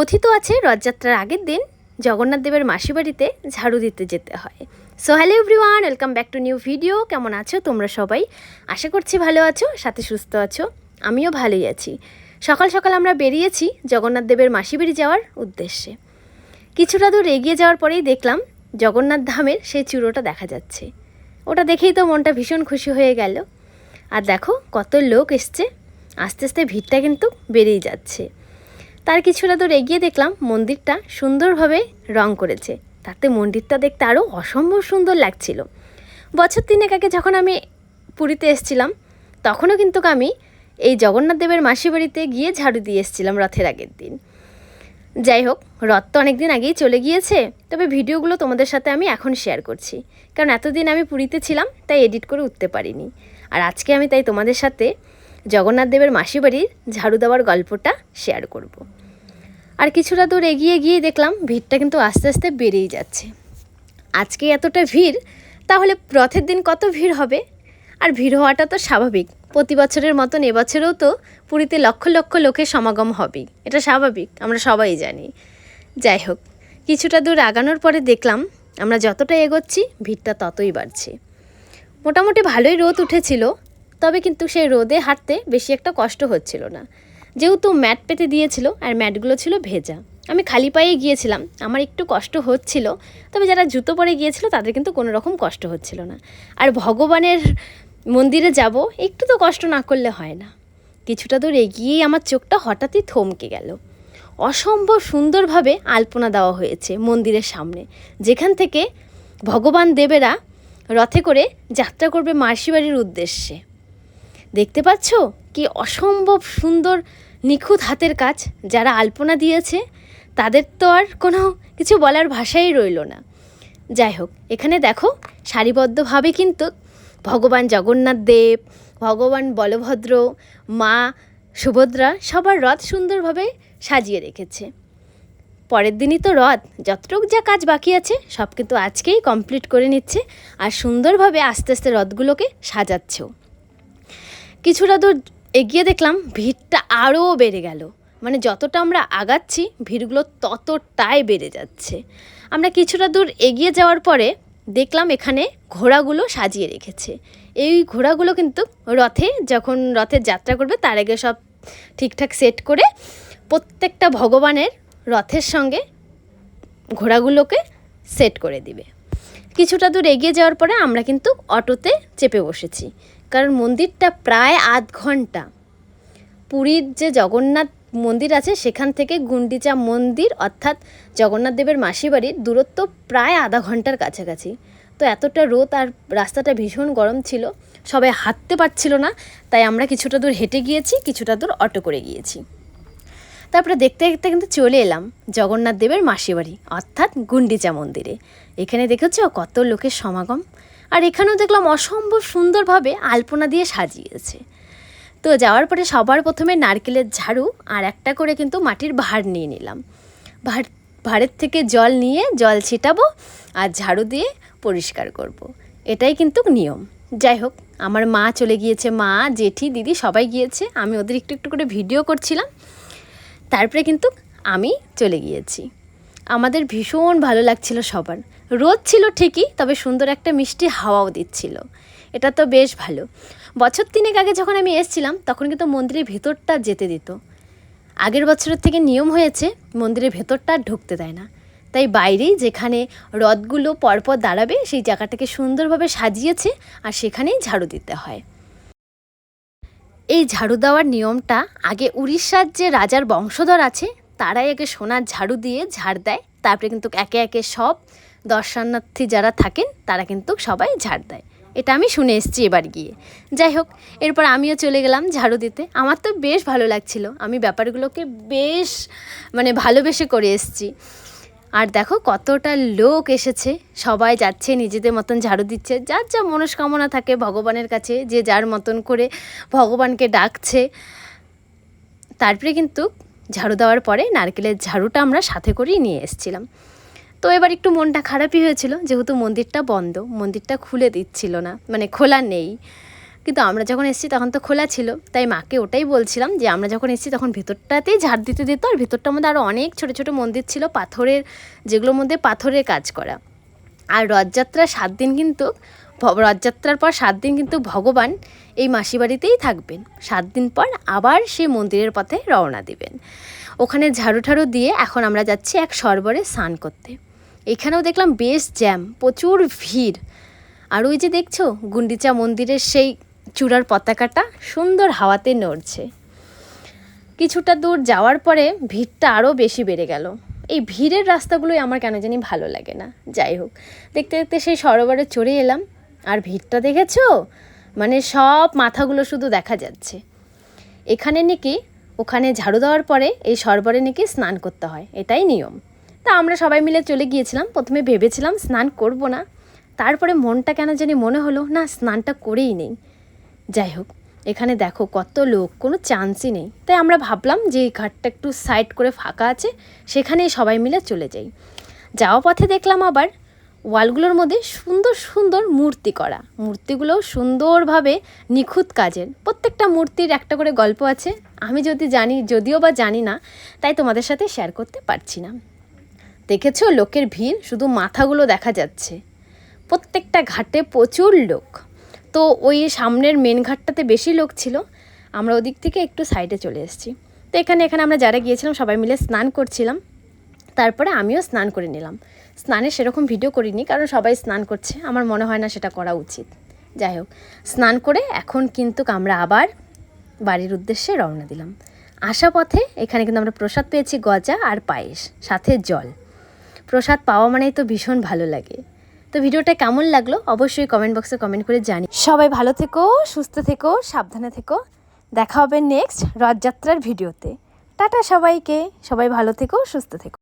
কথিত আছে, রথযাত্রার আগের দিন জগন্নাথ দেবের মাসি বাড়িতে ঝাড়ু দিতে যেতে হয়। So hello everyone welcome back to new video কেমন আছো তোমরা সবাই? আশা করছি ভালো আছো, সাথে সুস্থ আছো। আমিও ভালোই আছি। সকাল সকাল আমরা বেরিয়েছি জগন্নাথ দেবের মাসি বাড়ি যাওয়ার উদ্দেশ্যে। কিছুটা দূর এগিয়ে যাওয়ার পরেই দেখলাম জগন্নাথ ধামের সেই চূড়োটা দেখা যাচ্ছে। ওটা দেখেই তো মনটা ভীষণ খুশি হয়ে গেল। আর দেখো, কত লোক এসছে। আস্তে আস্তে ভিড়টা কিন্তু বেড়েই যাচ্ছে। তার কিছুটা দূর এগিয়ে দেখলাম মন্দিরটা সুন্দরভাবে রং করেছে। তাতে মন্দিরটা দেখতে আরও অসম্ভব সুন্দর লাগছিল। বছর তিনেক আগে যখন আমি পুরীতে এসেছিলাম, তখনও কিন্তু আমি এই জগন্নাথ দেবের মাসি বাড়িতে গিয়ে ঝাড়ু দিয়ে এসেছিলাম রথের আগের দিন। যাই হোক, রথ তো অনেক দিন আগেই চলে গিয়েছে, তবে ভিডিওগুলো তোমাদের সাথে আমি এখন শেয়ার করছি। কারণ এতদিন আমি পুরীতে ছিলাম, তাই এডিট করে উঠতে পারিনি। আর আজকে আমি তাই তোমাদের সাথে জগন্নাথ দেবের মাসি বাড়ির ঝাড়ু দেওয়ার গল্পটা শেয়ার করব। আর কিছুটা দূর এগিয়ে গিয়ে দেখলাম ভিড়টা কিন্তু আস্তে আস্তে বেড়েই যাচ্ছে। আজকে এতটা ভিড়, তাহলে রথের দিন কত ভিড় হবে? আর ভিড় হওয়াটা তো স্বাভাবিক। প্রতি বছরের মতন এবছরেও তো পুরীতে লক্ষ লক্ষ লোকের সমাগম হবেই। এটা স্বাভাবিক, আমরা সবাই জানি। যাই হোক, কিছুটা দূর আগানোর পরে দেখলাম আমরা যতটা এগোচ্ছি, ভিড়টা ততই বাড়ছে। মোটামুটি ভালোই রোদ উঠেছিল তবে কিন্তু সেই রোদে হাঁটতে বেশি একটা কষ্ট হচ্ছিল না। যেহেতু ম্যাট পেতে দিয়েছিল আর ম্যাটগুলো ছিল ভেজা। আমি খালি পায়ে গিয়েছিলাম, আমার একটু কষ্ট হচ্ছিল, তবে যারা জুতো পরে গিয়েছিল তাদের কিন্তু কোনো রকম কষ্ট হচ্ছিল না। আর ভগবানের মন্দিরে যাব, একটু তো কষ্ট না করলে হয় না। কিছুটা দূর এগিয়েই আমার চোখটা হঠাৎই থমকে গেল। অসম্ভব সুন্দরভাবে আলপনা দেওয়া হয়েছে মন্দিরের সামনে, যেখান থেকে ভগবান দেবেরা রথে করে যাত্রা করবে মাসিবাড়ির উদ্দেশ্যে। দেখতে পাচ্ছ? কি অসম্ভব সুন্দর, নিখুঁত হাতের কাজ যারা আলপনা দিয়েছে, তাদের তো আর কোনো কিছু বলার ভাষাই রইল না। যাই হোক, এখানে দেখো, সারিবদ্ধভাবে কিন্তু ভগবান জগন্নাথ দেব, ভগবান বলভদ্র, মা সুভদ্রা সবার রথ সুন্দরভাবে সাজিয়ে রেখেছে। পরের দিনই তো রথ, যতটুক যা কাজ বাকি আছে, সব কিন্তু আজকেই কমপ্লিট করে নিচ্ছে আর সুন্দরভাবে আস্তে আস্তে রথগুলোকে সাজাচ্ছেও। কিছুটা দূর এগিয়ে দেখলাম ভিড়টা আরও বেড়ে গেল। মানে যতটা আমরা আগাচ্ছি, ভিড়গুলো ততটাই বেড়ে যাচ্ছে। আমরা কিছুটা দূর এগিয়ে যাওয়ার পরে দেখলাম এখানে ঘোড়াগুলো সাজিয়ে রেখেছে। এই ঘোড়াগুলো কিন্তু রথে, যখন রথের যাত্রা করবে, তার আগে সব ঠিকঠাক সেট করে প্রত্যেকটা ভগবানের রথের সঙ্গে ঘোড়াগুলোকে সেট করে দিবে। কিছুটা দূর এগিয়ে যাওয়ার পরে আমরা কিন্তু অটোতে চেপে বসেছি। কারণ মন্দিরটা প্রায় আধ ঘণ্টা। পুরীর যে জগন্নাথ মন্দির আছে, সেখান থেকে গুন্ডিচা মন্দির অর্থাৎ জগন্নাথ দেবের মাসি বাড়ির দূরত্ব প্রায় আধা ঘণ্টার কাছাকাছি। তো এতটা রোদ আর রাস্তাটা ভীষণ গরম ছিল, সবাই হাঁটতে পারছিল না, তাই আমরা কিছুটা দূর হেঁটে গিয়েছি, কিছুটা দূর অটো করে গিয়েছি। তারপরে দেখতে দেখতে কিন্তু চলে এলাম জগন্নাথ দেবের মাসি বাড়ি অর্থাৎ গুন্ডিচা মন্দিরে। এখানে দেখেছ কত লোকের সমাগম? আর এখানেও দেখলাম অসম্ভব সুন্দরভাবে আলপনা দিয়ে সাজিয়েছে। তো যাওয়ার পরে সবার প্রথমে নারকেলের ঝাড়ু আর একটা করে কিন্তু মাটির ভাঁড় নিয়ে নিলাম। ভাঁড় ভাঁড়ের থেকে জল নিয়ে জল ছিটাবো আর ঝাড়ু দিয়ে পরিষ্কার করব। এটাই কিন্তু নিয়ম। যাই হোক, আমার মা চলে গিয়েছে, মা, জেঠি, দিদি সবাই গিয়েছে, আমি ওদের একটু একটু করে ভিডিও করছিলাম। তারপরে কিন্তু আমি চলে গিয়েছি। আমাদের ভীষণ ভালো লাগছিল সবার। রোদ ছিল ঠিকই, তবে সুন্দর একটা মিষ্টি হাওয়াও দিচ্ছিল। এটা তো বেশ ভালো। বছর তিনেক আগে যখন আমি এসেছিলাম, তখন কিন্তু মন্দিরের ভেতরটা যেতে দিত। আগের বছরের থেকে নিয়ম হয়েছে, মন্দিরের ভেতরটা ঢুকতে দেয় না। তাই বাইরেই যেখানে রথগুলো পরপর দাঁড়াবে, সেই জায়গাটাকে সুন্দরভাবে সাজিয়েছে আর সেখানেই ঝাড়ু দিতে হয়। এই ঝাড়ু দেওয়ার নিয়মটা আগে উড়িষ্যার যে রাজার বংশধর আছে, তারাই আগে সোনার ঝাড়ু দিয়ে ঝাড় দেয়, তারপরে কিন্তু একে একে সব দর্শনার্থী যারা থাকেন, তারা কিন্তু সবাই ঝাড় দেয়। এটা আমি শুনে এসেছি এবার গিয়ে। যাই হোক, এরপর আমিও চলে গেলাম ঝাড়ু দিতে। আমার তো বেশ ভালো লাগছিল। আমি ব্যাপারগুলোকে বেশ মানে ভালোবেসে করে এসেছি। আর দেখো কতটা লোক এসেছে। সবাই যাচ্ছে, নিজেদের মতন ঝাড়ু দিচ্ছে। যার যা মনস্কামনা থাকে ভগবানের কাছে, যে যার মতন করে ভগবানকে ডাকছে। তারপরে কিন্তু ঝাড়ু দেওয়ার পরে নারকেলের ঝাড়ুটা আমরা সাথে করেই নিয়ে এসেছিলাম। তো এবার একটু মনটা খারাপই হয়েছিল, যেহেতু মন্দিরটা বন্ধ, মন্দিরটা খুলে দিচ্ছিল না মানে খোলা নেই। কিন্তু আমরা যখন এসেছি তখন তো খোলা ছিল, তাই মাকে ওটাই বলছিলাম যে আমরা যখন এসেছি তখন ভিতরটাতেই ঝাড় দিতে দিত, আর ভিতরটার মধ্যে আরও অনেক ছোট ছোট মন্দির ছিল, পাথরের, যেগুলোর মধ্যে পাথরের কাজ করা। আর রথযাত্রার সাত দিন কিন্তু রথযাত্রার পর সাত দিন কিন্তু ভগবান এই মাসি বাড়িতেই থাকবেন। সাত দিন পর আবার সেই মন্দিরের পথে রওনা দিবেন। ওখানে ঝাড়ু ঠাড়ু দিয়ে এখন আমরা যাচ্ছি এক সরবরে স্নান করতে। এখানেও দেখলাম বেশ জ্যাম, প্রচুর ভিড়। আর ওই যে দেখছ, গুন্ডিচা মন্দিরের সেই চূড়ার পতাকাটা সুন্দর হাওয়াতে নড়ছে। কিছুটা দূর যাওয়ার পরে ভিড়টা আরও বেশি বেড়ে গেল। এই ভিড়ের রাস্তাগুলোই আমার কেন জানি ভালো লাগে না। যাই হোক, দেখতে দেখতে সেই সরোবরে চড়ে এলাম। আর ভিড়টা দেখেছ? মানে সব মাথাগুলো শুধু দেখা যাচ্ছে। এখানে নাকি, ওখানে ঝাড়ু দেওয়ার পরে এই সরোবরে নাকি স্নান করতে হয়, এটাই নিয়ম। তা আমরা সবাই মিলে চলে গিয়েছিলাম। প্রথমে ভেবেছিলাম স্নান করব না। তারপরে মনটা কেন জানি মনে হলো, না, স্নানটা করেই নেই। যাই হোক, এখানে দেখো কত লোক, কোনো চান্সই নেই। তাই আমরা ভাবলাম যে এই ঘাটটা একটু সাইড করে ফাঁকা আছে, সেখানেই সবাই মিলে চলে যাই। যাওয়া পথে দেখলাম আবার ওয়ালগুলোর মধ্যে সুন্দর সুন্দর মূর্তি করা। মূর্তিগুলো সুন্দরভাবে নিখুঁত কাজের। প্রত্যেকটা মূর্তির একটা করে গল্প আছে। আমি যদি জানি, যদিও বা জানি না, তাই তোমাদের সাথে শেয়ার করতে পারছি না। দেখেছ লোকের ভিড়? শুধু মাথাগুলো দেখা যাচ্ছে। প্রত্যেকটা ঘাটে প্রচুর লোক। তো ওই সামনের মেন ঘাটটাতে বেশি লোক ছিল। আমরা ওদিক থেকে একটু সাইডে চলে এসেছি। তো এখানে এখানে আমরা যারা গিয়েছিলাম, সবাই মিলে স্নান করছিলাম। তারপরে আমিও স্নান করে নিলাম। স্নানে সেরকম ভিডিও করিনি, কারণ সবাই স্নান করছে। আমার মনে হয় না সেটা করা উচিত। যাই হোক, স্নান করে এখন কিন্তু আমরা আবার বাড়ির উদ্দেশ্যে রওনা দিলাম। আসা পথে এখানে কিন্তু আমরা প্রসাদ পেয়েছি গজা আর পায়েস, সাথে জল। প্রসাদ পাওয়া মানেই তো ভীষণ ভালো লাগে। তো ভিডিওটা কেমন লাগল অবশ্যই কমেন্ট বক্সে কমেন্ট করে জানি। সবাই ভালো থেকো, সুস্থ থেকো, সাবধানে থেকো। দেখা হবে নেক্সট রথযাত্রার ভিডিওতে। টাটা সবাইকে। সবাই ভালো থেকো, সুস্থ থেকো।